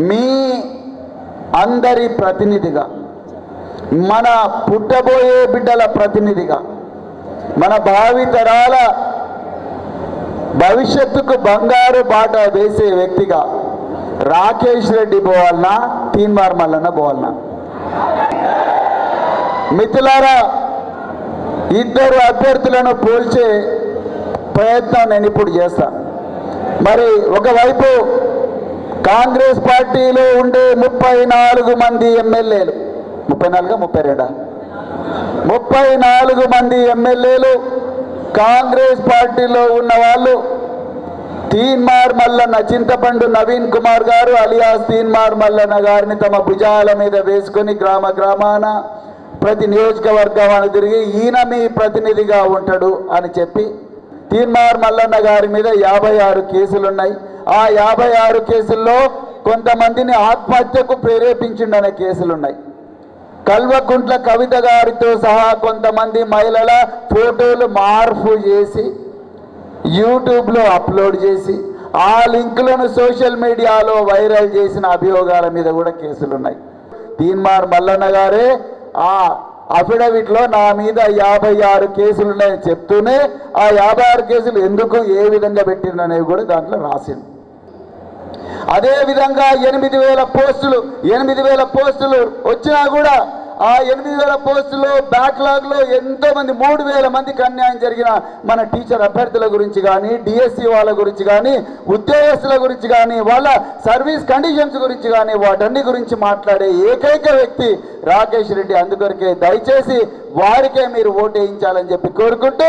మీ అందరి ప్రతినిధిగా మన పుట్టబోయే బిడ్డల ప్రతినిధిగా మన భావి తరాల భవిష్యత్తుకు బంగారు బాట వేసే వ్యక్తిగా రాకేష్ రెడ్డి పోవాలనా తీన్మార్ మల్లన్న పోవాలనా? మిత్రులారా ఇద్దరు అభ్యర్థులను పోల్చే ప్రయత్నం నేను ఇప్పుడు చేస్తాను మరి ఒకవైపు కాంగ్రెస్ పార్టీలో ఉండే ముప్పై నాలుగు మంది ఎమ్మెల్యేలు. ముప్పై నాలుగా ముప్పై రెండా? ముప్పై నాలుగు మంది ఎమ్మెల్యేలు కాంగ్రెస్ పార్టీలో ఉన్న వాళ్ళు తీన్మార్ మల్లన్న చింతపండు నవీన్ కుమార్ గారు అలియాస్ తీన్మార్ మల్లన్న గారిని తమ భుజాల మీద వేసుకొని గ్రామ గ్రామాన ప్రతి నియోజకవర్గం తిరిగి ఈయన మీ ప్రతినిధిగా ఉంటాడు అని చెప్పి తీన్మార్ మల్లన్న గారి మీద యాభై ఆరు కేసులున్నాయి. ఆ యాభై ఆరు కేసుల్లో కొంతమందిని ఆత్మహత్యకు ప్రేరేపించిండనే కేసులున్నాయి. కల్వకుంట్ల కవిత గారితో సహా కొంతమంది మహిళల ఫోటోలు మార్పు చేసి యూట్యూబ్లో అప్లోడ్ చేసి ఆ లింకులను సోషల్ మీడియాలో వైరల్ చేసిన అభియోగాల మీద కూడా కేసులు ఉన్నాయి తీన్మార్ మల్లన్న గారే ఆ అఫిడవిట్లో నా మీద యాభై ఆరు కేసులు ఉన్నాయని చెప్తూనే ఆ యాభై ఆరు కేసులు ఎందుకు ఏ విధంగా పెట్టిందనేవి కూడా దాంట్లో రాసింది అదేవిధంగా ఎనిమిది వేల పోస్టులు ఎనిమిది వేల పోస్టులు వచ్చినా కూడా ఆ ఎనిమిది వేల పోస్టులో బ్యాక్లాగ్లో ఎంతో మంది మూడు వేల మందికి అన్యాయం జరిగిన మన టీచర్ అభ్యర్థుల గురించి కానీ డిఎస్సి వాళ్ళ గురించి కానీ ఉద్యోగస్తుల గురించి కానీ వాళ్ళ సర్వీస్ కండిషన్స్ గురించి కానీ వాటన్ని గురించి మాట్లాడే ఏకైక వ్యక్తి రాకేష్ రెడ్డి. అందుకొరకే దయచేసి వారికే మీరు ఓటు వేయించాలని చెప్పి కోరుకుంటూ